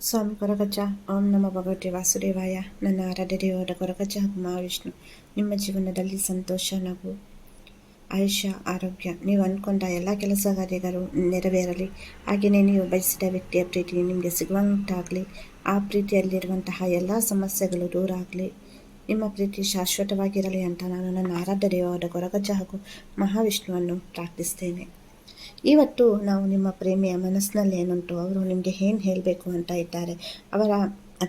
ಸ್ವಾಮಿ ಕೊರಗಜ್ಜ ಓಂ ನಮ ಭಗವತಿ ವಾಸುದೇವಾಯ ನನ್ನ ಆರಾಧ್ಯ ದೇವರ ಕೊರಗಜ್ಜ ಹಾಗೂ ಮಹಾವಿಷ್ಣು ನಿಮ್ಮ ಜೀವನದಲ್ಲಿ ಸಂತೋಷ, ನಗು, ಆಯುಷ್ಯ, ಆರೋಗ್ಯ, ನೀವು ಅಂದ್ಕೊಂಡ ಎಲ್ಲ ಕೆಲಸ ಕಾರ್ಯಗಳು ನೆರವೇರಲಿ. ಹಾಗೆಯೇ ನೀವು ಬಯಸಿದ ವ್ಯಕ್ತಿಯ ಪ್ರೀತಿ ನಿಮಗೆ ಸಿಗುವಂತಾಗಲಿ. ಆ ಪ್ರೀತಿಯಲ್ಲಿರುವಂತಹ ಎಲ್ಲ ಸಮಸ್ಯೆಗಳು ದೂರ ಆಗಲಿ ನಿಮ್ಮ ಪ್ರೀತಿ ಶಾಶ್ವತವಾಗಿರಲಿ ಅಂತ ನಾನು ನನ್ನ ಆರಾಧ್ಯ ದೇವರ ಕೊರಗಜ್ಜ ಹಾಗೂ ಮಹಾವಿಷ್ಣುವನ್ನು ಪ್ರಾರ್ಥಿಸ್ತೇನೆ. ಇವತ್ತು ನಾವು ನಿಮ್ಮ ಪ್ರೇಮಿಯ ಮನಸ್ಸಿನಲ್ಲಿ ಏನುಂಟು ಅವರು ನಿಮಗೆ ಏನು ಹೇಳಬೇಕು ಅಂತ ಇದ್ದಾರೆ. ಅವರ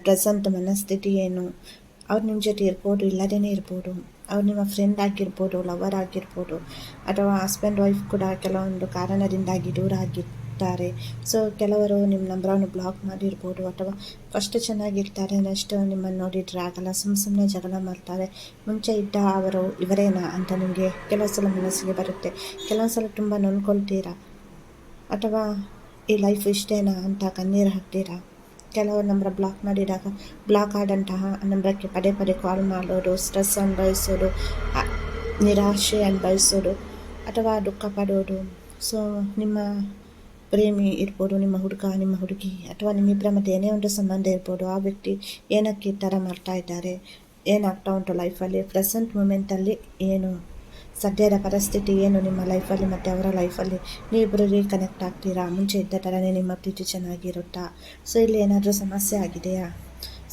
ಪ್ರೆಸೆಂಟ್ ಮನಸ್ಥಿತಿ ಏನು? ಅವ್ರು ನಿಮ್ಮ ಜೊತೆ ಇರ್ಬೋದು ಇಲ್ಲದೇ ಇರ್ಬೋದು. ಅವ್ರು ನಿಮ್ಮ ಫ್ರೆಂಡ್ ಆಗಿರ್ಬೋದು ಲವರ್ ಆಗಿರ್ಬೋದು, ಅಥವಾ ಹಸ್ಬೆಂಡ್ ವೈಫ್ ಕೂಡ ಕೆಲವೊಂದು ಕಾರಣದಿಂದಾಗಿ ದೂರ ಆಗಿರ್ಬೋದು ಇರ್ತಾರೆ ಸೊ ಕೆಲವರು ನಿಮ್ಮ ನಂಬರನ್ನು ಬ್ಲಾಕ್ ಮಾಡಿರ್ಬೋದು ಅಥವಾ ಫಸ್ಟ್ ಚೆನ್ನಾಗಿರ್ತಾರೆ ನೆಕ್ಸ್ಟ್ ನಿಮ್ಮನ್ನು ನೋಡಿದ್ರೆ ಆಗಲ್ಲ ಸುಮ್ಮ ಸುಮ್ಮನೆ ಜಗಳ ಮಾಡ್ತಾರೆ. ಮುಂಚೆ ಇದ್ದ ಅವರು ಇವರೇನಾ ಅಂತ ನಿಮಗೆ ಕೆಲವು ಸಲ ಮನಸ್ಸಿಗೆ ಬರುತ್ತೆ. ಕೆಲವೊಂದು ಸಲ ತುಂಬ ನೊಂದ್ಕೊಳ್ತೀರಾ? ಅಥವಾ ಈ ಲೈಫ್ ಇಷ್ಟೇನಾ ಅಂತ ಕಣ್ಣೀರು ಹಾಕ್ತೀರಾ? ಕೆಲವು ನಂಬರ್ ಬ್ಲಾಕ್ ಮಾಡಿದಾಗ ಬ್ಲಾಕ್ ಆದಂತಹ ನಂಬರಕ್ಕೆ ಪದೇ ಪದೇ ಕಾಲ್ ಮಾಡೋದು ಸ್ಟ್ರೆಸ್ ಅನುಭವಿಸೋದು ನಿರಾಶೆ ಅನುಭವಿಸೋದು ಅಥವಾ ದುಃಖ ಪಡೋದು. ಸೊ ನಿಮ್ಮ ಪ್ರೇಮಿ ಇರ್ಬೋದು, ನಿಮ್ಮ ಹುಡುಗ, ನಿಮ್ಮ ಹುಡುಗಿ ಅಥವಾ ನಿಮ್ಮಿಬ್ಬರ ಮತ್ತೆ ಏನೇ ಒಂದು ಸಂಬಂಧ ಇರ್ಬೋದು, ಆ ವ್ಯಕ್ತಿ ಏನಕ್ಕೆ ಈ ಥರ ಮಾಡ್ತಾ ಇದ್ದಾರೆ, ಏನಾಗ್ತಾ ಉಂಟು ಲೈಫಲ್ಲಿ ಪ್ರೆಸೆಂಟ್ ಮೂಮೆಂಟಲ್ಲಿ ಏನು? ಸದ್ಯದ ಪರಿಸ್ಥಿತಿ ಏನು ನಿಮ್ಮ ಲೈಫಲ್ಲಿ ಮತ್ತು ಅವರ ಲೈಫಲ್ಲಿ ನೀವಿಬ್ಬರು ರೀಕನೆಕ್ಟ್ ಆಗ್ತೀರಾ? ಮುಂಚೆ ಇದ್ದ ಥರನೇ ನಿಮ್ಮ ಪ್ರೀತಿ ಚೆನ್ನಾಗಿರುತ್ತಾ? ಸೊ ಇಲ್ಲಿ ಏನಾದರೂ ಸಮಸ್ಯೆ ಆಗಿದೆಯಾ?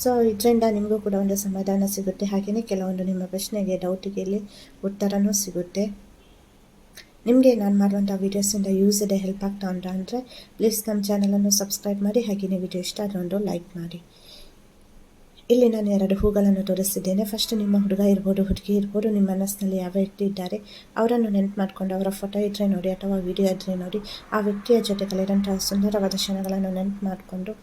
ಸೊ ಇದರಿಂದ ನಿಮಗೂ ಕೂಡ ಒಂದು ಸಮಾಧಾನ ಸಿಗುತ್ತೆ. ಹಾಗೆಯೇ ಕೆಲವೊಂದು ನಿಮ್ಮ ಪ್ರಶ್ನೆಗೆ ಡೌಟಿಗೆ ಇಲ್ಲಿ ಉತ್ತರನೂ ಸಿಗುತ್ತೆ. ನಿಮಗೆ ನಾನು ಮಾಡುವಂಥ ವೀಡಿಯೋಸಿಂದ ಯೂಸ್ ಇದೆ ಹೆಲ್ಪ್ ಆಗ್ತಾ ಉಂಟು ಅಂದರೆ ಪ್ಲೀಸ್ ನಮ್ಮ ಚಾನಲನ್ನು ಸಬ್ಸ್ಕ್ರೈಬ್ ಮಾಡಿ ಹಾಗೆಯೇ ವಿಡಿಯೋ ಇಷ್ಟ ಅದೊಂದು ಲೈಕ್ ಮಾಡಿ. ಇಲ್ಲಿ ನಾನು ಎರಡು ಹೂಗಳನ್ನು ತೋರಿಸಿದ್ದೇನೆ ಫಸ್ಟ್ ನಿಮ್ಮ ಹುಡುಗ ಇರ್ಬೋದು, ಹುಡುಗಿ ಇರ್ಬೋದು, ನಿಮ್ಮ ಮನಸ್ಸಿನಲ್ಲಿ ಯಾವ ವ್ಯಕ್ತಿ ಇದ್ದಾರೆ, ಅವರನ್ನು ನೆನಪು ಮಾಡಿಕೊಂಡು ಅವರ ಫೋಟೋ ಇದ್ದರೆ ನೋಡಿ, ಅಥವಾ ವಿಡಿಯೋ ಇದ್ದರೆ ನೋಡಿ, ಆ ವ್ಯಕ್ತಿಯ ಜೊತೆ ಕಲಿಯುವಂತಹ ಸುಂದರವಾದ ಕ್ಷಣಗಳನ್ನು ನೆನಪು ಮಾಡಿಕೊಂಡು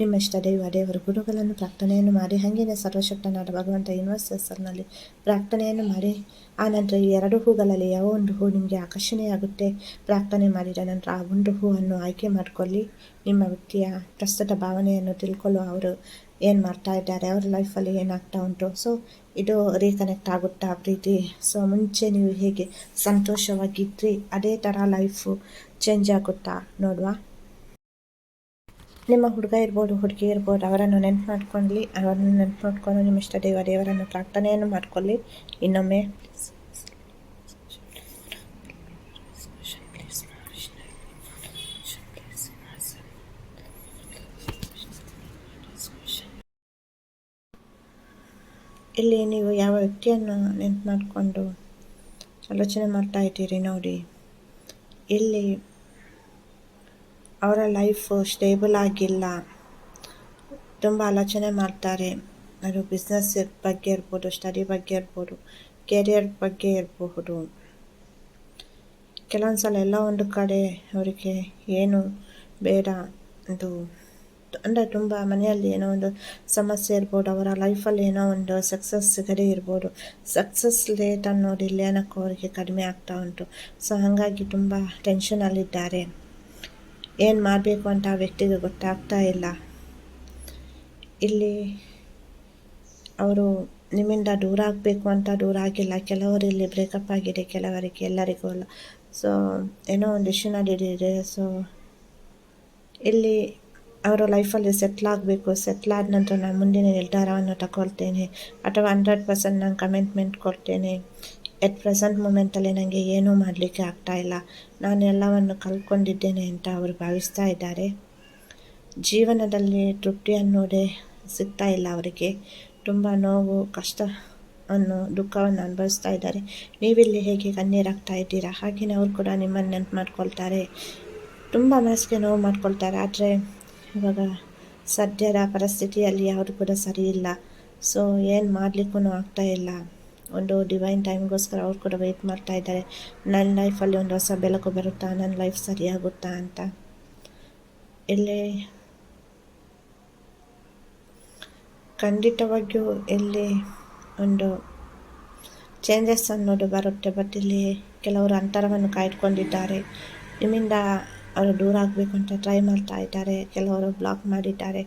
ನಿಮ್ಮ ಇಷ್ಟ, ದೇವ ದೇವರ ಗುರುಗಳನ್ನು ಪ್ರಾರ್ಥನೆಯನ್ನು ಮಾಡಿ. ಹಾಗೆಯೇ ಸರ್ವಶಕ್ತನಾದ ಭಗವಂತ ಯೂನಿವರ್ಸ್ ಹೆಸರಿನಲ್ಲಿ ಪ್ರಾರ್ಥನೆಯನ್ನು ಮಾಡಿ. ಆ ನಂತರ ಈ ಎರಡು ಹೂಗಳಲ್ಲಿ ಯಾವ ಒಂದು ಹೂ ನಿಮಗೆ ಆಕರ್ಷಣೆಯಾಗುತ್ತೆ, ಪ್ರಾರ್ಥನೆ ಮಾಡಿದ ನಂತರ ಆ ಒಂದು ಹೂವನ್ನು ಆಯ್ಕೆ ಮಾಡಿಕೊಳ್ಳಿ. ನಿಮ್ಮ ವ್ಯಕ್ತಿಯ ಪ್ರಸ್ತುತ ಭಾವನೆಯನ್ನು ತಿಳ್ಕೊಳ್ಳೋ ಅವರು ಏನು ಮಾಡ್ತಾ ಇದ್ದಾರೆ, ಅವ್ರ ಲೈಫಲ್ಲಿ ಏನಾಗ್ತಾ ಉಂಟು. ಸೊ ಇದು ರೀಕನೆಕ್ಟ್ ಆಗುತ್ತಾ ಪ್ರೀತಿ. ಸೊ ಮುಂಚೆ ನೀವು ಹೇಗೆ ಸಂತೋಷವಾಗಿದ್ರಿ, ಅದೇ ಥರ ಲೈಫು ಚೇಂಜ್ ಆಗುತ್ತಾ ನೋಡುವ. ನಿಮ್ಮ ಹುಡುಗ ಇರ್ಬೋದು, ಹುಡುಗಿ ಇರ್ಬೋದು, ಅವರನ್ನು ನೆನ್ಪು ಮಾಡ್ಕೊಳ್ಳಿ, ಅವರನ್ನು ನೆನಪು ಮಾಡ್ಕೊಂಡು ನಿಮ್ಮ ಇಷ್ಟ ದೇವ ದೇವರನ್ನು ಪ್ರಾರ್ಥನೆಯನ್ನು ಮಾಡ್ಕೊಳ್ಳಿ. ಇನ್ನೊಮ್ಮೆ ಇಲ್ಲಿ ನೀವು ಯಾವ ವ್ಯಕ್ತಿಯನ್ನು ನೆನ್ಪು ಮಾಡಿಕೊಂಡು ಆಲೋಚನೆ ಮಾಡ್ತಾ ಇದ್ದೀರಿ ನೋಡಿ. ಇಲ್ಲಿ ಅವರ ಲೈಫು ಸ್ಟೇಬಲ್ ಆಗಿಲ್ಲ. ತುಂಬ ಆಲೋಚನೆ ಮಾಡ್ತಾರೆ. ಅದು ಬಿಸ್ನೆಸ್ ಬಗ್ಗೆ ಇರ್ಬೋದು ಸ್ಟಡಿ ಬಗ್ಗೆ ಇರ್ಬೋದು ಕೆರಿಯರ್ ಬಗ್ಗೆ ಇರಬಹುದು ಕೆಲವೊಂದು ಸಲ ಎಲ್ಲ ಒಂದು ಕಡೆ ಅವರಿಗೆ ಏನು ಬೇಡ ಅದು ಅಂದರೆ ತುಂಬ ಮನೆಯಲ್ಲಿ ಏನೋ ಒಂದು ಸಮಸ್ಯೆ ಇರ್ಬೋದು, ಅವರ ಲೈಫಲ್ಲಿ ಏನೋ ಒಂದು ಸಕ್ಸಸ್ ಸಿಗದೇ ಇರ್ಬೋದು. ಸಕ್ಸಸ್ ಲೇಟ್ ಅನ್ನೋದು ಇಲ್ಲಿ ಅವರಿಗೆ ಕಡಿಮೆ ಆಗ್ತಾ ಉಂಟು. ಸೊ ಹಾಗಾಗಿ ತುಂಬ ಟೆನ್ಷನಲ್ಲಿದ್ದಾರೆ ಏನು ಮಾಡಬೇಕು ಅಂತ ಆ ವ್ಯಕ್ತಿಗೆ ಗೊತ್ತಾಗ್ತಾ ಇಲ್ಲ. ಇಲ್ಲಿ ಅವರು ನಿಮ್ಮಿಂದ ದೂರ ಆಗಬೇಕು ಅಂತ ದೂರ ಆಗಿಲ್ಲ. ಕೆಲವರಲ್ಲಿ ಬ್ರೇಕಪ್ ಆಗಿದೆ, ಕೆಲವರಿಗೆ ಎಲ್ಲರಿಗೂ ಅಲ್ಲ. ಸೊ ಏನೋ ಒಂದು ಇಶ್ಯೂ ನಡೆದಿದೆ ಸೊ ಇಲ್ಲಿ ಅವರ ಲೈಫಲ್ಲಿ ಸೆಟ್ಲ್ ಆಗಬೇಕು. ಸೆಟ್ಲ್ ಆದ ನಂತರ ನಾನು ಮುಂದಿನ ನಿರ್ಧಾರವನ್ನು ತಗೊಳ್ತೇನೆ. ಅಥವಾ ಹಂಡ್ರೆಡ್ ಪರ್ಸೆಂಟ್ ನಾನು ಕಮಿಟ್ಮೆಂಟ್ ಕೊಡ್ತೇನೆ. ಎಟ್ ಪ್ರೆಸೆಂಟ್ ಮೂಮೆಂಟಲ್ಲಿ ನನಗೆ ಏನೂ ಮಾಡಲಿಕ್ಕೆ ಇಲ್ಲ. ನಾನು ಎಲ್ಲವನ್ನು ಕಲ್ತ್ಕೊಂಡಿದ್ದೇನೆ ಅಂತ ಅವರು ಭಾವಿಸ್ತಾ ಇದ್ದಾರೆ. ಜೀವನದಲ್ಲಿ ತೃಪ್ತಿ ಅನ್ನೋದೇ ಸಿಗ್ತಾ ಇಲ್ಲ ಅವರಿಗೆ. ತುಂಬ ನೋವು ಕಷ್ಟ ಅನ್ನೋ ದುಃಖವನ್ನು ಅನುಭವಿಸ್ತಾ ಇದ್ದಾರೆ. ನೀವಿಲ್ಲಿ ಹೇಗೆ ಕಣ್ಣೀರಾಗ್ತಾ ಇದ್ದೀರಾ? ಹಾಗೆಯೇ ಅವರು ಕೂಡ ನಿಮ್ಮನ್ನು ನೆನಪು ಮಾಡ್ಕೊಳ್ತಾರೆ. ತುಂಬ ಮನಸ್ಸಿಗೆ ನೋವು ಮಾಡ್ಕೊಳ್ತಾರೆ. ಆದರೆ ಇವಾಗ ಸದ್ಯದ ಪರಿಸ್ಥಿತಿಯಲ್ಲಿ ಅವರು ಕೂಡ ಸರಿ ಇಲ್ಲ. ಸೊ ಏನು ಮಾಡಲಿಕ್ಕೂ ಆಗ್ತಾ ಇಲ್ಲ. ಒಂದು ಡಿವೈನ್ ಟೈಮ್ಗೋಸ್ಕರ ಅವ್ರು ಕೂಡ ವೆಯ್ಟ್ ಮಾಡ್ತಾ ಇದ್ದಾರೆ. ನನ್ನ ಲೈಫಲ್ಲಿ ಒಂದು ಹೊಸ ಬೆಳಕು ಬರುತ್ತಾ ನನ್ನ ಲೈಫ್ ಸರಿಯಾಗುತ್ತಾ ಅಂತ. ಇಲ್ಲಿ ಖಂಡಿತವಾಗಿಯೂ ಇಲ್ಲಿ ಒಂದು ಚೇಂಜಸ್ ಅನ್ನೋದು ಬರುತ್ತೆ ಬಟ್ ಇಲ್ಲಿ ಕೆಲವರು ಅಂತರವನ್ನು ಕಾಯ್ದುಕೊಂಡಿದ್ದಾರೆ. ನಿಮ್ಮಿಂದ ಅವರು ದೂರ ಆಗಬೇಕು ಅಂತ ಟ್ರೈ ಮಾಡ್ತಾ ಇದ್ದಾರೆ, ಕೆಲವರು ಬ್ಲಾಕ್ ಮಾಡಿದ್ದಾರೆ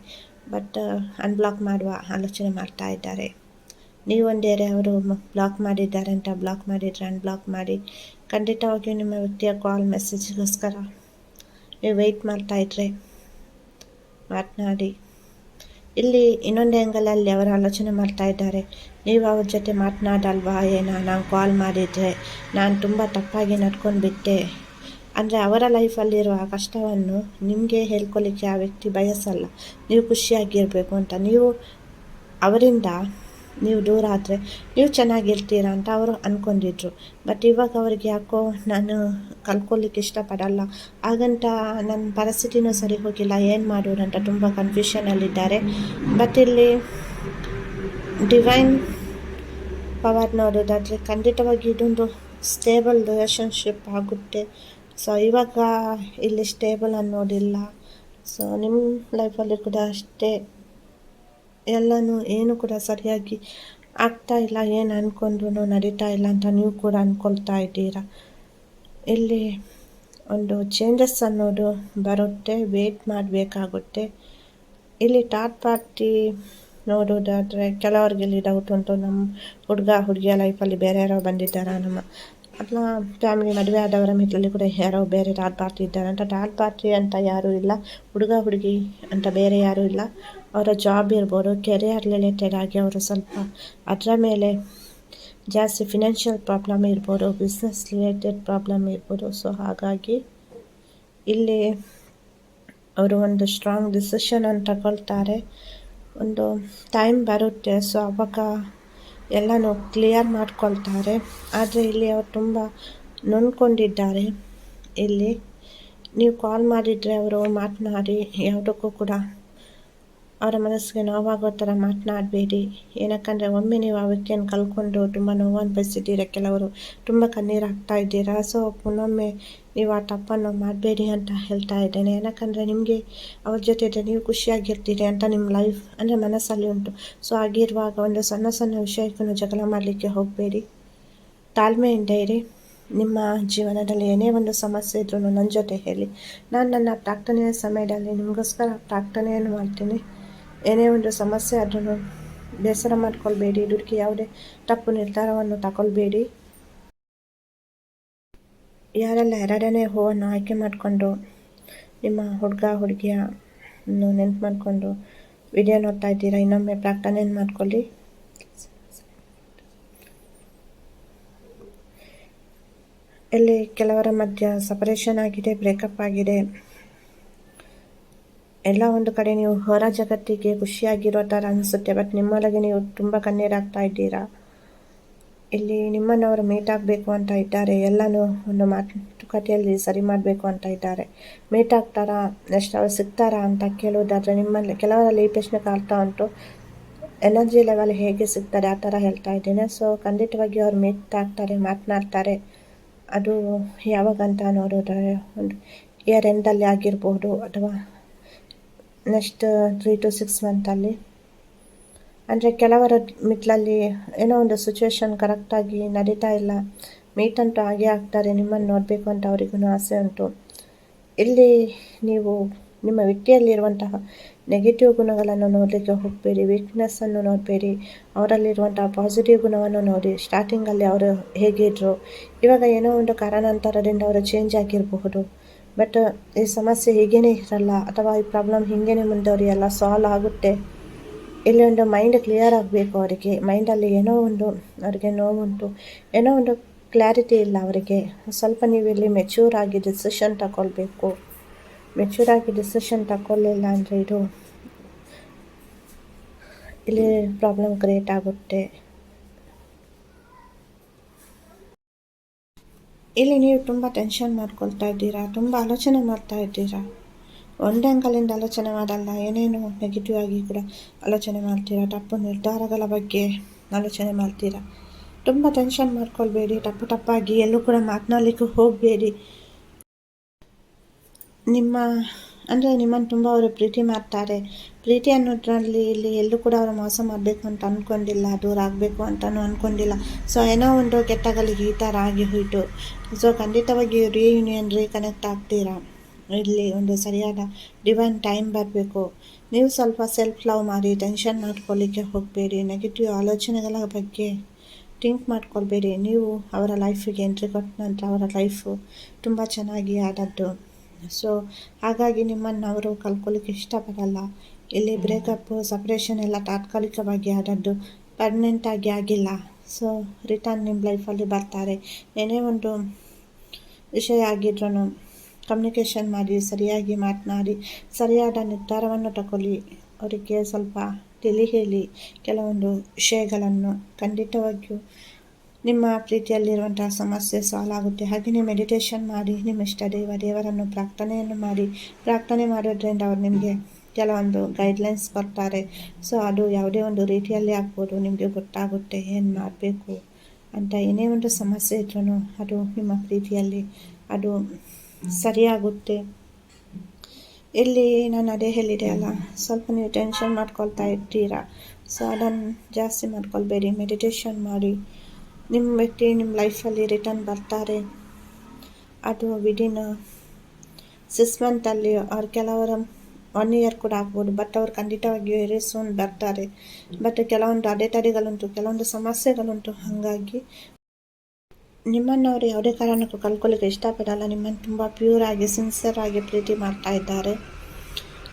ಬಟ್ ಅನ್ಬ್ಲಾಕ್ ಮಾಡುವ ಆಲೋಚನೆ ಮಾಡ್ತಾ ಇದ್ದಾರೆ. ನೀವೊಂದೇರೆ ಅವರು ಬ್ಲಾಕ್ ಮಾಡಿದ್ದಾರೆ ಅಂತ ಬ್ಲಾಕ್ ಮಾಡಿದರೆ ಅನ್ಬ್ಲಾಕ್ ಮಾಡಿ. ಖಂಡಿತವಾಗಿಯೂ ನಿಮ್ಮ ವ್ಯಕ್ತಿಯ ಕಾಲ್ ಮೆಸೇಜ್ಗೋಸ್ಕರ ನೀವು ವೆಯ್ಟ್ ಮಾಡ್ತಾಯಿದ್ರೆ ಮಾತನಾಡಿ. ಇಲ್ಲಿ ಇನ್ನೊಂದು ಆ್ಯಂಗಲಲ್ಲಿ ಅವರು ಆಲೋಚನೆ ಮಾಡ್ತಾ ಇದ್ದಾರೆ. ನೀವು ಅವ್ರ ಜೊತೆ ಮಾತನಾಡಲ್ವಾ, ಏನೋ ನಾನು ಕಾಲ್ ಮಾಡಿದರೆ, ನಾನು ತುಂಬ ತಪ್ಪಾಗಿ ನಡ್ಕೊಂಡು ಬಿಟ್ಟೆ ಅಂದರೆ ಅವರ ಲೈಫಲ್ಲಿರುವ ಕಷ್ಟವನ್ನು ನಿಮಗೆ ಹೇಳ್ಕೊಳ್ಳಿಕ್ಕೆ ಆ ವ್ಯಕ್ತಿ ಬಯಸಲ್ಲ. ನೀವು ಖುಷಿಯಾಗಿರಬೇಕು ಅಂತ. ನೀವು ಅವರಿಂದ ನೀವು ದೂರ ಆದರೆ ನೀವು ಚೆನ್ನಾಗಿರ್ತೀರ ಅಂತ ಅವರು ಅಂದ್ಕೊಂಡಿದ್ರು ಬಟ್ ಇವಾಗ ಅವ್ರಿಗೆ ಯಾಕೋ ನಾನು ಕಲ್ತ್ಕೊಳ್ಳಿಕ್ಕೆ ಇಷ್ಟಪಡಲ್ಲ. ಹಾಗಂತ ನನ್ನ ಪರಿಸ್ಥಿತಿನೂ ಸರಿ ಹೋಗಿಲ್ಲ. ಏನು ಮಾಡೋರು ಅಂತ ತುಂಬ ಕನ್ಫ್ಯೂಷನಲ್ಲಿದ್ದಾರೆ ಬಟ್ ಇಲ್ಲಿ ಡಿವೈನ್ ಪವರ್ ನೋಡೋದಾದರೆ ಖಂಡಿತವಾಗಿ ಇದೊಂದು ಸ್ಟೇಬಲ್ ರಿಲೇಷನ್ಶಿಪ್ ಆಗುತ್ತೆ. ಸೊ ಇವಾಗ ಇಲ್ಲಿ ಸ್ಟೇಬಲ್ ಅನ್ನೋದಿಲ್ಲ. ಸೊ ನಿಮ್ಮ ಲೈಫಲ್ಲಿ ಕೂಡ ಅಷ್ಟೇ. ಎಲ್ಲನೂ ಏನು ಕೂಡ ಸರಿಯಾಗಿ ಆಗ್ತಾ ಇಲ್ಲ, ಏನು ಅಂದ್ಕೊಂಡ್ರು ನಡೀತಾ ಇಲ್ಲ ಅಂತ ನೀವು ಕೂಡ ಅಂದ್ಕೊಳ್ತಾ ಇದ್ದೀರಾ? ಇಲ್ಲಿ ಒಂದು ಚೇಂಜಸ್ ಅನ್ನೋದು ಬರುತ್ತೆ ವೇಟ್ ಮಾಡಬೇಕಾಗುತ್ತೆ. ಇಲ್ಲಿ ಟಾಟ್ ಪಾರ್ಟಿ ನೋಡೋದಾದರೆ ಕೆಲವ್ರಿಗೆ ಇಲ್ಲಿ ಡೌಟ್ ಉಂಟು ನಮ್ಮ ಹುಡುಗ, ಹುಡುಗಿಯ ಲೈಫಲ್ಲಿ ಬೇರೆ ಯಾರೋ ಬಂದಿದ್ದಾರಾ ನಮ್ಮ ಅಥವಾ ಫ್ಯಾಮಿಲಿ ಮದುವೆ ಆದವರ ಮಿತ್ರಲ್ಲಿ ಕೂಡ ಯಾರೋ ಬೇರೆ ಟಾಟ್ ಪಾರ್ಟಿ ಇದ್ದಾರೆ ಅಂತ ಟಾಟ್ ಪಾರ್ಟಿ ಅಂತ ಯಾರೂ ಇಲ್ಲ, ಹುಡುಗ, ಹುಡುಗಿ ಅಂತ ಬೇರೆ ಯಾರೂ ಇಲ್ಲ. ಅವರ ಜಾಬ್ ಇರ್ಬೋದು ಕೆರಿಯರ್ ರಿಲೇಟೆಡ್ ಆಗಿ ಅವರು ಸ್ವಲ್ಪ ಅದರ ಮೇಲೆ ಜಾಸ್ತಿ ಫಿನಾನ್ಷಿಯಲ್ ಪ್ರಾಬ್ಲಮ್ ಇರ್ಬೋದು ಬಿಸ್ನೆಸ್ ರಿಲೇಟೆಡ್ ಪ್ರಾಬ್ಲಮ್ ಇರ್ಬೋದು. ಸೊ ಹಾಗಾಗಿ ಇಲ್ಲಿ ಅವರು ಒಂದು ಸ್ಟ್ರಾಂಗ್ ಡಿಸಿಷನನ್ನು ತಗೊಳ್ತಾರೆ. ಒಂದು ಟೈಮ್ ಬರುತ್ತೆ ಸೊ ಅವಾಗ ಎಲ್ಲನೂ ಕ್ಲಿಯರ್ ಮಾಡ್ಕೊಳ್ತಾರೆ. ಆದರೆ ಇಲ್ಲಿ ಅವರು ತುಂಬ ನೊಂದ್ಕೊಂಡಿದ್ದಾರೆ ಇಲ್ಲಿ ನೀವು ಕಾಲ್ ಮಾಡಿದರೆ ಅವರು ಮಾತನಾಡಿ, ಯಾವುದಕ್ಕೂ ಕೂಡ ಅವರ ಮನಸ್ಸಿಗೆ ನೋವಾಗೋ ಥರ ಮಾತನಾಡಬೇಡಿ. ಏನಕ್ಕಂದರೆ ಒಮ್ಮೆ ನೀವು ಆ ವ್ಯಕ್ತಿಯನ್ನು ಕಲ್ಕೊಂಡು ತುಂಬ ನೋವು ಅನುಭವಿಸಿದ್ದೀರ ಕೆಲವರು. ತುಂಬ ಕಣ್ಣೀರು ಹಾಕ್ತಾ ಇದ್ದೀರಾ. ಸೊ, ಪುನೊಮ್ಮೆ ನೀವು ಆ ತಪ್ಪನ್ನು ಮಾಡಬೇಡಿ ಅಂತ ಹೇಳ್ತಾ ಇದ್ದೇನೆ. ಏನಕ್ಕಂದರೆ ನಿಮಗೆ ಅವ್ರ ಜೊತೆ ಇದ್ದರೆ ನೀವು ಖುಷಿಯಾಗಿರ್ತೀರಿ ಅಂತ ನಿಮ್ಮ ಲೈಫ್ ಅಂದರೆ ಮನಸ್ಸಲ್ಲಿ ಉಂಟು. ಸೊ ಆಗಿರುವಾಗ ಒಂದು ಸಣ್ಣ ಸಣ್ಣ ವಿಷಯಕ್ಕೂ ಜಗಳ ಮಾಡಲಿಕ್ಕೆ ಹೋಗಬೇಡಿ. ತಾಳ್ಮೆಯಿಂದ ಇರಿ. ನಿಮ್ಮ ಜೀವನದಲ್ಲಿ ಏನೇ ಒಂದು ಸಮಸ್ಯೆ ಇದ್ರೂ ನನ್ನ ಜೊತೆ ಹೇಳಿ. ನಾನು ನನ್ನ ಪ್ರಾರ್ಥನೆಯ ಸಮಯದಲ್ಲಿ ನಿಮಗೋಸ್ಕರ ಪ್ರಾರ್ಥನೆಯನ್ನು ಮಾಡ್ತೀನಿ. ಏನೇ ಒಂದು ಸಮಸ್ಯೆ ಆದ್ರೂ ಬೇಸರ ಮಾಡ್ಕೊಳ್ಬೇಡಿ. ದುಡುಕಿ ಯಾವುದೇ ತಪ್ಪು ನಿರ್ಧಾರವನ್ನು ತಗೊಳ್ಬೇಡಿ. ಯಾರೆಲ್ಲ ಎರಡನೇ ಹೂವನ್ನು ಆಯ್ಕೆ ಮಾಡಿಕೊಂಡು ನಿಮ್ಮ ಹುಡುಗ ಹುಡುಗಿಯ ನೆನ್ಪು ಮಾಡಿಕೊಂಡು ವಿಡಿಯೋ ನೋಡ್ತಾ ಇದ್ದೀರಾ? ಇನ್ನೊಮ್ಮೆ ಪ್ರಾರ್ಥನೆಯನ್ನು ಮಾಡ್ಕೊಳ್ಳಿ. ಇಲ್ಲಿ ಕೆಲವರ ಮಧ್ಯ ಸಪರೇಷನ್ ಆಗಿದೆ ಬ್ರೇಕಪ್ ಆಗಿದೆ. ಎಲ್ಲ ಒಂದು ಕಡೆ ನೀವು ಹೊರ ಜಗತ್ತಿಗೆ ಖುಷಿಯಾಗಿರೋ ಥರ ಅನಿಸುತ್ತೆ ಬಟ್ ನಿಮ್ಮೊಳಗೆ ನೀವು ತುಂಬ ಕಣ್ಣೀರಾಗ್ತಾ ಇದ್ದೀರಾ? ಇಲ್ಲಿ ನಿಮ್ಮನ್ನವರು ಮೀಟ್ ಆಗಬೇಕು ಅಂತ ಇದ್ದಾರೆ, ಎಲ್ಲನೂ ಒಂದು ಮಾತುಕತೆಯಲ್ಲಿ ಸರಿ ಮಾಡಬೇಕು ಅಂತ ಇದ್ದಾರೆ. ಮೀಟ್ ಆಗ್ತಾರಾ ನೆಕ್ಸ್ಟ್ ಅವ್ರು ಸಿಗ್ತಾರಾ ಅಂತ ಕೇಳುವುದಾದರೆ ನಿಮ್ಮಲ್ಲಿ ಕೆಲವರಲ್ಲಿ ಈ ಪ್ರಶ್ನೆ ಕಾಡ್ತಾ ಉಂಟು. ಎನರ್ಜಿ ಲೆವೆಲ್ ಹೇಗೆ ಸಿಗ್ತಾರೆ ಆ ಥರ ಹೇಳ್ತಾ ಇದ್ದೇನೆ. ಸೊ ಖಂಡಿತವಾಗಿ ಅವ್ರು ಮೀಟ್ ಆಗ್ತಾರೆ ಮಾತನಾಡ್ತಾರೆ. ಅದು ಯಾವಾಗ ಅಂತ ನೋಡೋದಾದ್ರೆ ಒಂದು ಇಯರ್ ಎಂಡಲ್ಲಿ ಆಗಿರ್ಬೋದು ಅಥವಾ ನೆಕ್ಸ್ಟ್ ತ್ರೀ ಟು ಸಿಕ್ಸ್ ಮಂತಲ್ಲಿ ಅಂದರೆ ಕೆಲವರ ಮಿಟ್ಲಲ್ಲಿ ಏನೋ ಒಂದು ಸಿಚುವೇಶನ್ ಕರೆಕ್ಟಾಗಿ ನಡೀತಾ ಇಲ್ಲ. ಮೀಟ್ ಅಂತೂ ಆಗೇ ಆಗ್ತಾರೆ, ನಿಮ್ಮನ್ನು ನೋಡಬೇಕು ಅಂತ ಅವರಿಗೂ ಆಸೆ ಉಂಟು. ಇಲ್ಲಿ ನೀವು ನಿಮ್ಮ ವ್ಯಕ್ತಿಯಲ್ಲಿರುವಂತಹ ನೆಗೆಟಿವ್ ಗುಣಗಳನ್ನು ನೋಡಲಿಕ್ಕೆ ಹೋಗಬೇಡಿ ವೀಕ್ನೆಸ್ಸನ್ನು ನೋಡಬೇಡಿ, ಅವರಲ್ಲಿರುವಂತಹ ಪಾಸಿಟಿವ್ ಗುಣವನ್ನು ನೋಡಿ ಸ್ಟಾರ್ಟಿಂಗಲ್ಲಿ ಅವರು ಹೇಗಿದ್ರು. ಇವಾಗ ಏನೋ ಒಂದು ಕಾರಣಾಂತರದಿಂದ ಅವರು ಚೇಂಜ್ ಆಗಿರಬಹುದು. ಬಟ್ ಈ ಸಮಸ್ಯೆ ಹೀಗೇನೆ ಇರಲ್ಲ. ಅಥವಾ ಈ ಪ್ರಾಬ್ಲಮ್ ಹೀಗೇನೆ ಮುಂದುವರಿಯಲ್ಲ. ಸಾಲ್ವ್ ಆಗುತ್ತೆ. ಇಲ್ಲಿ ಒಂದು ಮೈಂಡ್ ಕ್ಲಿಯರ್ ಆಗಬೇಕು ಅವರಿಗೆ. ಮೈಂಡಲ್ಲಿ ಏನೋ ಒಂದು, ಅವರಿಗೆ ನೋವುಂಟು. ಏನೋ ಒಂದು ಕ್ಲಾರಿಟಿ ಇಲ್ಲ ಅವರಿಗೆ. ಸ್ವಲ್ಪ ನೀವು ಇಲ್ಲಿ ಮೆಚ್ಯೂರ್ ಆಗಿ ಡಿಸಿಷನ್ ತಗೊಳ್ಬೇಕು ಮೆಚ್ಯೂರ್ ಆಗಿ ಡಿಸಿಷನ್ ತಗೊಳ್ಳಿಲ್ಲ ಅಂದರೆ ಇದು, ಇಲ್ಲಿ ಪ್ರಾಬ್ಲಮ್ ಕ್ರಿಯೇಟ್ ಆಗುತ್ತೆ. ಇಲ್ಲಿ ನೀವು ತುಂಬ ಟೆನ್ಷನ್ ಮಾಡ್ಕೊಳ್ತಾ ಇದ್ದೀರಾ? ತುಂಬ ಆಲೋಚನೆ ಮಾಡ್ತಾ ಇದ್ದೀರಾ? ಒಂದು ಅಂಕಲಿಂದ ಆಲೋಚನೆ ಮಾಡಲ್ಲ, ಏನೇನು ನೆಗೆಟಿವ್ ಆಗಿ ಕೂಡ ಆಲೋಚನೆ ಮಾಡ್ತೀರಾ? ತಪ್ಪು ನಿರ್ಧಾರಗಳ ಬಗ್ಗೆ ಆಲೋಚನೆ ಮಾಡ್ತೀರಾ? ತುಂಬ ಟೆನ್ಷನ್ ಮಾಡ್ಕೊಳ್ಬೇಡಿ, ತಪ್ಪು ತಪ್ಪಾಗಿ ಎಲ್ಲೂ ಕೂಡ ಮಾತನಾಡಲಿಕ್ಕೆ ಹೋಗಬೇಡಿ. ನಿಮ್ಮ ಅಂದರೆ ನಿಮ್ಮನ್ನು ತುಂಬ ಅವರು ಪ್ರೀತಿ ಮಾಡ್ತಾರೆ. ಪ್ರೀತಿ ಅನ್ನೋದ್ರಲ್ಲಿ ಇಲ್ಲಿ ಎಲ್ಲೂ ಕೂಡ ಅವರು ಮೋಸ ಮಾಡಬೇಕು ಅಂತ ಅಂದ್ಕೊಂಡಿಲ್ಲ ದೂರ ಆಗಬೇಕು ಅಂತಲೂ ಅಂದ್ಕೊಂಡಿಲ್ಲ ಸೊ ಏನೋ ಒಂದು ಕೆಟ್ಟಾಗಲಿ ಈ ಥರ ಆಗಿ ಹೋಯಿತು. ಸೊ ಖಂಡಿತವಾಗಿ ರೀಯೂನಿಯನ್ ರೀಕನೆಕ್ಟ್ ಆಗ್ತೀರಾ? ಇಲ್ಲಿ ಒಂದು ಸರಿಯಾದ ಡಿವೈನ್ ಟೈಮ್ ಬರಬೇಕು. ನೀವು ಸ್ವಲ್ಪ ಸೆಲ್ಫ್ ಲವ್ ಮಾಡಿ ಟೆನ್ಷನ್ ಮಾಡ್ಕೊಳ್ಳಿಕ್ಕೆ ಹೋಗಬೇಡಿ. ನೆಗೆಟಿವ್ ಆಲೋಚನೆಗಳ ಬಗ್ಗೆ ಥಿಂಕ್ ಮಾಡ್ಕೊಳ್ಬೇಡಿ. ನೀವು ಅವರ ಲೈಫಿಗೆ ಎಂಟ್ರಿ ಕೊಟ್ಟ ನಂತರ ಅವರ ಲೈಫು ತುಂಬ ಚೆನ್ನಾಗಿ ಆದದ್ದು. ಸೊ ಹಾಗಾಗಿ ನಿಮ್ಮನ್ನು ಅವರು ಕಲ್ಕೊಳ್ಳಿಕ್ಕೆ ಇಷ್ಟಪಡಲ್ಲ. ಇಲ್ಲಿ ಬ್ರೇಕಪ್ ಸಪ್ರೇಷನ್ ಎಲ್ಲ ತಾತ್ಕಾಲಿಕವಾಗಿ ಆದದ್ದು ಪರ್ಮನೆಂಟಾಗಿ ಆಗಿಲ್ಲ. ಸೊ ರಿಟರ್ನ್ ನಿಮ್ಮ ಲೈಫಲ್ಲಿ ಬರ್ತಾರೆ. ಏನೇ ಒಂದು ವಿಷಯ ಆಗಿದ್ರೂ ಕಮ್ಯುನಿಕೇಷನ್ ಮಾಡಿ, ಸರಿಯಾಗಿ ಮಾತನಾಡಿ, ಸರಿಯಾದ ನಿರ್ಧಾರವನ್ನು ತಗೊಳ್ಳಿ ಅವರಿಗೆ ಸ್ವಲ್ಪ ತಿಳಿ ಹೇಳಿ. ಕೆಲವೊಂದು ವಿಷಯಗಳನ್ನು ಖಂಡಿತವಾಗಿಯೂ ನಿಮ್ಮ ಪ್ರೀತಿಯಲ್ಲಿರುವಂತಹ ಸಮಸ್ಯೆ ಸಾಲ್ವ್ ಆಗುತ್ತೆ. ಹಾಗೆಯೇ ಮೆಡಿಟೇಷನ್ ಮಾಡಿ ನಿಮ್ಮ ಇಷ್ಟ ದೇವ, ದೇವರನ್ನು ಪ್ರಾರ್ಥನೆಯನ್ನು ಮಾಡಿ. ಪ್ರಾರ್ಥನೆ ಮಾಡೋದ್ರಿಂದ ಅವ್ರು ನಿಮಗೆ ಕೆಲವೊಂದು ಗೈಡ್ಲೈನ್ಸ್ ಕೊಡ್ತಾರೆ. ಸೊ ಅದು ಯಾವುದೇ ಒಂದು ರೀತಿಯಲ್ಲಿ ಆಗ್ಬೋದು. ನಿಮಗೆ ಗೊತ್ತಾಗುತ್ತೆ ಏನು ಮಾಡಬೇಕು ಅಂತ ಏನೇ ಒಂದು ಸಮಸ್ಯೆ ಇದ್ರೂ ಅದು ನಿಮ್ಮ ಪ್ರೀತಿಯಲ್ಲಿ ಅದು ಸರಿಯಾಗುತ್ತೆ. ಇಲ್ಲಿ ನಾನು ಅದೇ ಹೇಳಿದೆ ಅಲ್ಲ, ಸ್ವಲ್ಪ ನೀವು ಟೆನ್ಷನ್ ಮಾಡ್ಕೊಳ್ತಾ ಇರ್ತೀರಾ? ಸೊ ಅದನ್ನು ಜಾಸ್ತಿ ಮಾಡ್ಕೊಳ್ಬೇಡಿ. ಮೆಡಿಟೇಷನ್ ಮಾಡಿ. ನಿಮ್ಮ ವ್ಯಕ್ತಿ ನಿಮ್ಮ ಲೈಫಲ್ಲಿ ರಿಟರ್ನ್ ಬರ್ತಾರೆ. ಅದು ವಿದಿನ್ ಸಿಕ್ಸ್ ಮಂತಲ್ಲಿ ಅವ್ರು ಕೆಲವರು ಒನ್ ಇಯರ್ ಕೂಡ ಆಗ್ಬೋದು. ಬಟ್ ಅವ್ರು ಖಂಡಿತವಾಗಿಯೂ ವೆರಿ ಸೂನ್ ಬರ್ತಾರೆ. ಬಟ್ ಕೆಲವೊಂದು ಅಡೆತಡೆಗಳುಂಟು, ಕೆಲವೊಂದು ಸಮಸ್ಯೆಗಳುಂಟು. ಹಾಗಾಗಿ ನಿಮ್ಮನ್ನು ಅವರು ಯಾವುದೇ ಕಾರಣಕ್ಕೂ ಕಲ್ಕೊಳ್ಳಿಕ್ಕೆ ಇಷ್ಟಪಡಲ್ಲ. ನಿಮ್ಮನ್ನು ತುಂಬ ಪ್ಯೂರ್ ಆಗಿ ಸಿನ್ಸಿಯರ್ ಆಗಿ ಪ್ರೀತಿ ಮಾಡ್ತಾ ಇದ್ದಾರೆ.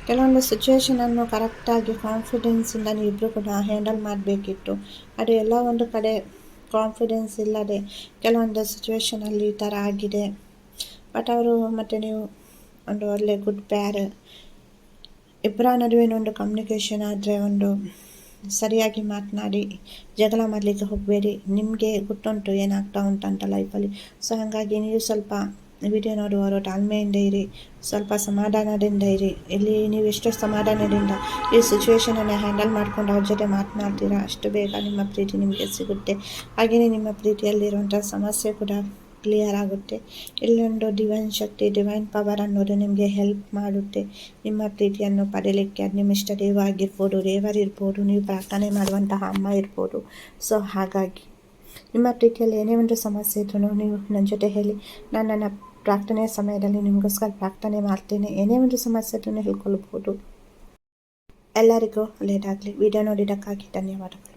ಕೆಲವೊಂದು ಸಿಚುವೇಷನನ್ನು ಕರೆಕ್ಟಾಗಿ ಕಾನ್ಫಿಡೆನ್ಸಿಂದ ನೀವಿಬ್ಬರು ಕೂಡ ಹ್ಯಾಂಡಲ್ ಮಾಡಬೇಕಿತ್ತು. ಅದು ಎಲ್ಲ ಒಂದು ಕಡೆ ಕಾನ್ಫಿಡೆನ್ಸ್ ಇಲ್ಲದೆ ಕೆಲವೊಂದು ಸಿಚುವೇಶನಲ್ಲಿ ಈ ಥರ ಆಗಿದೆ. ಬಟ್ ಅವರು ಮತ್ತು ನೀವು ಒಂದು ಒಳ್ಳೆ ಗುಡ್ ಪ್ಯಾರ್ ಇಬ್ಬರ ನಡುವಿನ ಕಮ್ಯುನಿಕೇಷನ್ ಆದರೆ ಒಂದು ಸರಿಯಾಗಿ ಮಾತನಾಡಿ ಜಗಳ ಮಾಡಲಿಕ್ಕೆ ಹೋಗಬೇಡಿ. ನಿಮಗೆ ಗೊತ್ತುಂಟು ಏನಾಗ್ತಾ ಉಂಟಂತ ಲೈಫಲ್ಲಿ ಸೊ ಹಾಗಾಗಿ ನೀವು ಸ್ವಲ್ಪ ವಿಡಿಯೋ ನೋಡುವವರು ತಾಳ್ಮೆಯಿಂದ ಇರಿ, ಸ್ವಲ್ಪ ಸಮಾಧಾನದಿಂದ ಇರಿ. ಇಲ್ಲಿ ನೀವು ಎಷ್ಟು ಸಮಾಧಾನದಿಂದ ಈ ಸಿಚುವೇಶನನ್ನು ಹ್ಯಾಂಡಲ್ ಮಾಡ್ಕೊಂಡು ಅವ್ರ ಜೊತೆ ಮಾತನಾಡ್ತೀರಾ? ಅಷ್ಟು ಬೇಗ ನಿಮ್ಮ ಪ್ರೀತಿ ನಿಮಗೆ ಸಿಗುತ್ತೆ. ಹಾಗೆಯೇ ನಿಮ್ಮ ಪ್ರೀತಿಯಲ್ಲಿರುವಂಥ ಸಮಸ್ಯೆ ಕೂಡ ಕ್ಲಿಯರ್ ಆಗುತ್ತೆ. ಇಲ್ಲೊಂದು ಡಿವೈನ್ ಶಕ್ತಿ ಡಿವೈನ್ ಪವರ್ ಅನ್ನೋದು ನಿಮಗೆ ಹೆಲ್ಪ್ ಮಾಡುತ್ತೆ. ನಿಮ್ಮ ಪ್ರೀತಿಯನ್ನು ಪಡೆಯಲಿಕ್ಕೆ ಅದು ನಿಮ್ಮ ಇಷ್ಟ ದೇವ ಆಗಿರ್ಬೋದು ದೇವರಿರ್ಬೋದು ನೀವು ಪ್ರಾರ್ಥನೆ ಮಾಡುವಂತಹ ಅಮ್ಮ ಇರ್ಬೋದು. ಸೊ ಹಾಗಾಗಿ ನಿಮ್ಮ ಪ್ರೀತಿಯಲ್ಲಿ ಏನೇ ಒಂದು ಸಮಸ್ಯೆ ಇದ್ರೂ ನೀವು ನನ್ನ ಜೊತೆ ಹೇಳಿ ನಾನು ನನ್ನ ಪ್ರಾರ್ಥನೆಯ ಸಮಯದಲ್ಲಿ ನಿಮಗೋಸ್ಕರ ಪ್ರಾರ್ಥನೆ ಮಾಡ್ತೇನೆ. ಏನೇ ಒಂದು ಸಮಸ್ಯೆ ಇದ್ರೂ ಹೇಳ್ಕೊಳ್ಬೋದು. ಎಲ್ಲರಿಗೂ ಒಳ್ಳೆಯದಾಗಲಿ ವಿಡಿಯೋ ನೋಡಿದ್ದಕ್ಕಾಗಿ ಧನ್ಯವಾದಗಳು.